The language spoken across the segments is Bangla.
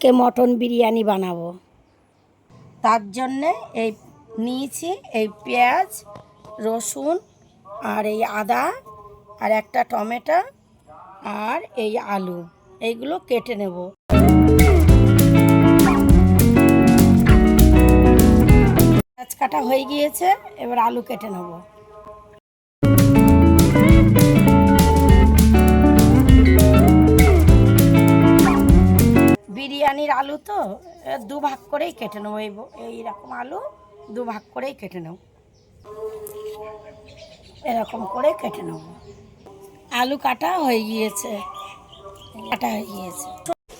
আজকে মটন বিরিয়ানি বানাবো। তার জন্যে এই নিয়েছি এই পেঁয়াজ, রসুন আর এই আদা আর একটা টমেটো আর এই আলু। এইগুলো কেটে নেব। পেঁয়াজ কাটা হয়ে গিয়েছে, এবার আলু কেটে নেব। বিরিয়ানির আলু তো দু ভাগ করেই কেটে নেব। এই এইরকম আলু দু ভাগ করেই কেটে নেব। এরকম করে কেটে নেব। আলু কাটা হয়ে গিয়েছে। কাটা হয়ে গিয়েছে।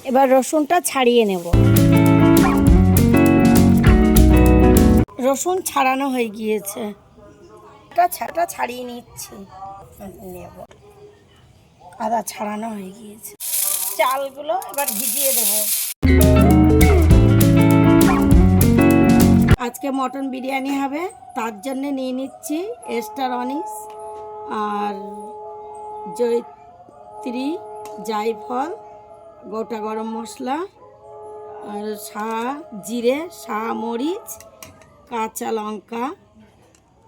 এবার রসুনটা ছাড়িয়ে নেব। রসুন ছাড়ানো হয়ে গিয়েছে। ছাটা ছাড়িয়ে নিচ্ছি। নেব। আদা ছাড়ানো হয়ে গিয়েছে। চালগুলো এবার ভিজিয়ে দেবো। আজকে মটন বিরিয়ানি হবে তার জন্য নিয়ে নিচ্ছি এস্টার অনিস আর জয়ত্রী জায়ফল গোটা গরম মশলা আর সা জিরে সা মরিচ কাঁচা লঙ্কা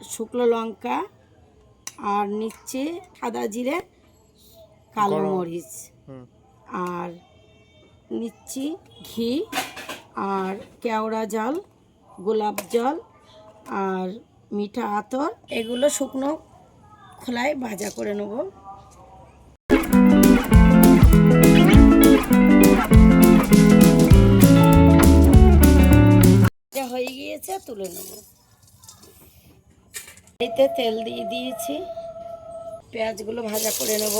শুকনো লঙ্কা আর নিচ্ছে সাদা জিরে কালো মরিচ। আর নিচ্ছি ঘি আর কেওড়া জল, গোলাপ জল আর মিঠা আতর। এগুলো শুকনো খোলায় ভাজা করে নেব। হয়ে গিয়েছে, তুলে নেব। এতে তেল দিয়ে দিয়েছি। পেঁয়াজগুলো ভাজা করে নেব।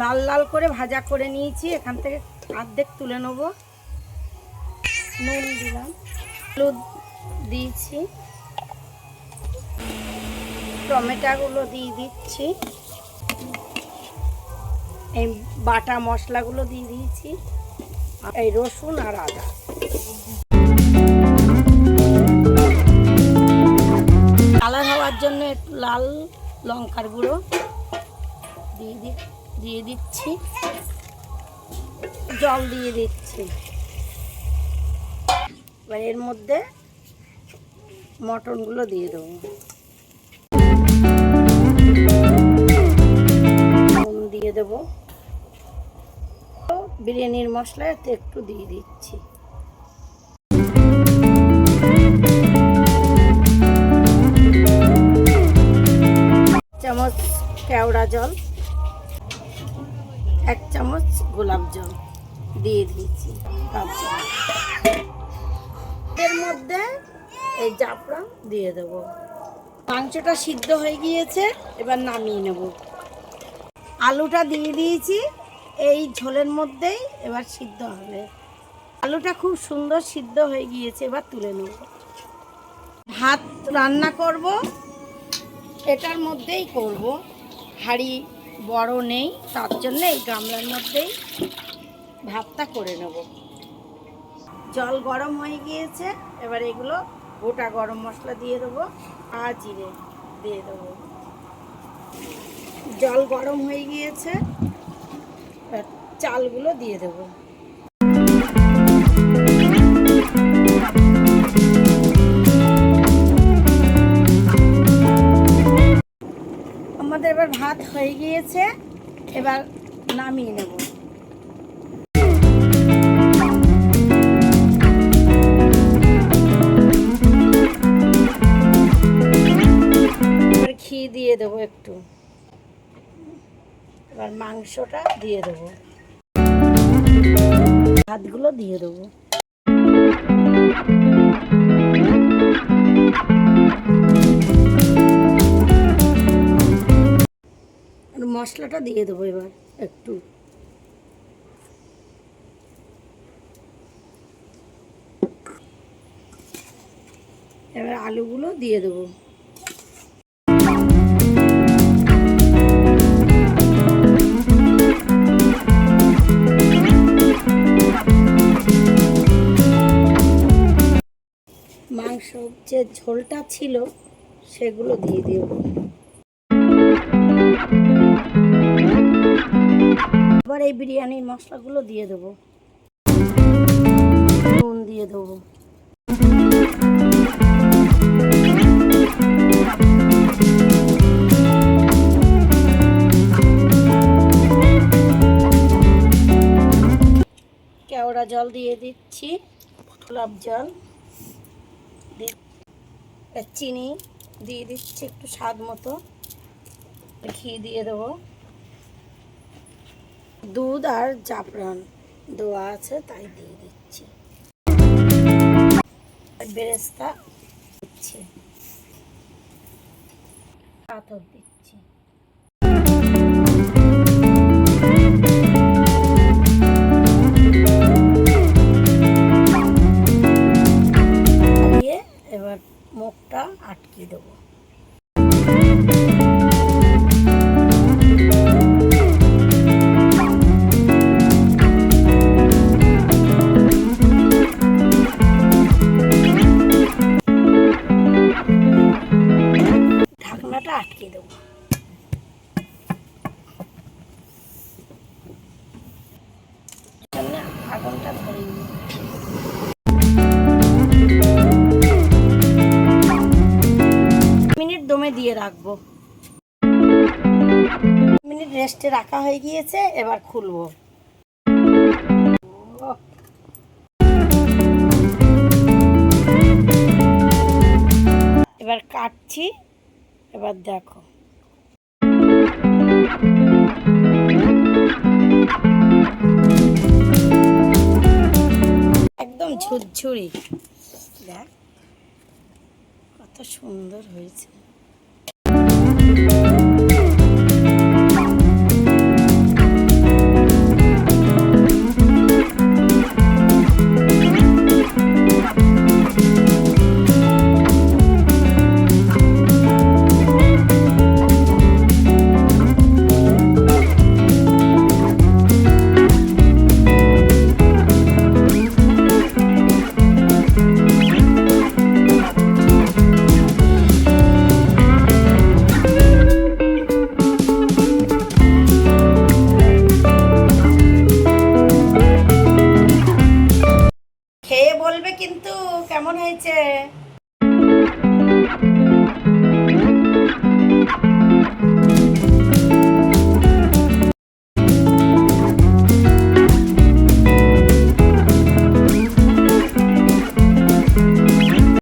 লাল লাল করে ভাজা করে নিয়েছি। এখান থেকে অর্ধেক তুলে নেব। নুন দিলাম। হলুদ দিয়েছি। টমেটোগুলো দিয়ে দিচ্ছি। এই বাটা মশলাগুলো দিয়ে দিয়েছি। এই রসুন আর আদা। কালার হওয়ার জন্য একটু লাল লঙ্কার গুঁড়ো দিয়ে দি দিয়ে দিচ্ছি। জল দিয়ে দিচ্ছি। এবার এর মধ্যে মটনগুলো দিয়ে দেবো। দিয়ে দেবো। বিরিয়ানির মশলা এতে একটু দিয়ে দিচ্ছি। চামচ কেওড়া জল। এক চামচ গোলাপ জল দিয়ে দিয়েছি। এর মধ্যে এই জাফরান দিয়ে দেবো। মাংসটা সিদ্ধ হয়ে গিয়েছে, এবার নামিয়ে নেব। আলুটা দিয়ে দিয়েছি, এই ঝোলের মধ্যেই এবার সিদ্ধ হবে। আলুটা খুব সুন্দর সিদ্ধ হয়ে গিয়েছে, এবার তুলে নেব। ভাত রান্না করব, এটার মধ্যেই করব হাঁড়ি বড় নেই, তার জন্য এই গামলার মধ্যেই ভাতটা করে নেব। জল গরম হয়ে গিয়েছে, এবার এগুলো গোটা গরম মশলা দিয়ে দেবো, আর জিরে দিয়ে দেবো। জল গরম হয়ে গিয়েছে চালগুলো দিয়ে দেবো। এবার ভাত হয়ে গিয়েছে, এবার নামিয়ে নেব। ঘি দিয়ে দেবো একটু। এবার মাংসটা দিয়ে দেবো। ভাতগুলো দিয়ে দেবো। মশলাটা দিয়ে দেবো এবার একটু। এবার আলুগুলো দিয়ে দেবো। মাংস যে ঝোলটা ছিল, সেগুলো দিয়ে দেবো। এবার এই বিরিয়ানির মশলাগুলো দিয়ে দেবো। নুন দিয়ে দেবো। কেওড়া জল দিয়ে দিচ্ছি, গোলাপ জল চিনি দিয়ে দিচ্ছি একটু স্বাদ মতো। ঘি দিয়ে দেবো। দুধ আর জাফরান। দেওয়া আছে তাই দিয়ে দিচ্ছি। বেরেস্তা দিচ্ছে। পাথর দিচ্ছি। রাখব। মিনিট রেস্টে রাখা হয়ে গিয়েছে, এবার খুলবো। এবার কাটছি, এবার দেখো। একদম ঝুরঝুরি। দেখ, কত সুন্দর হয়েছে। Cuídense.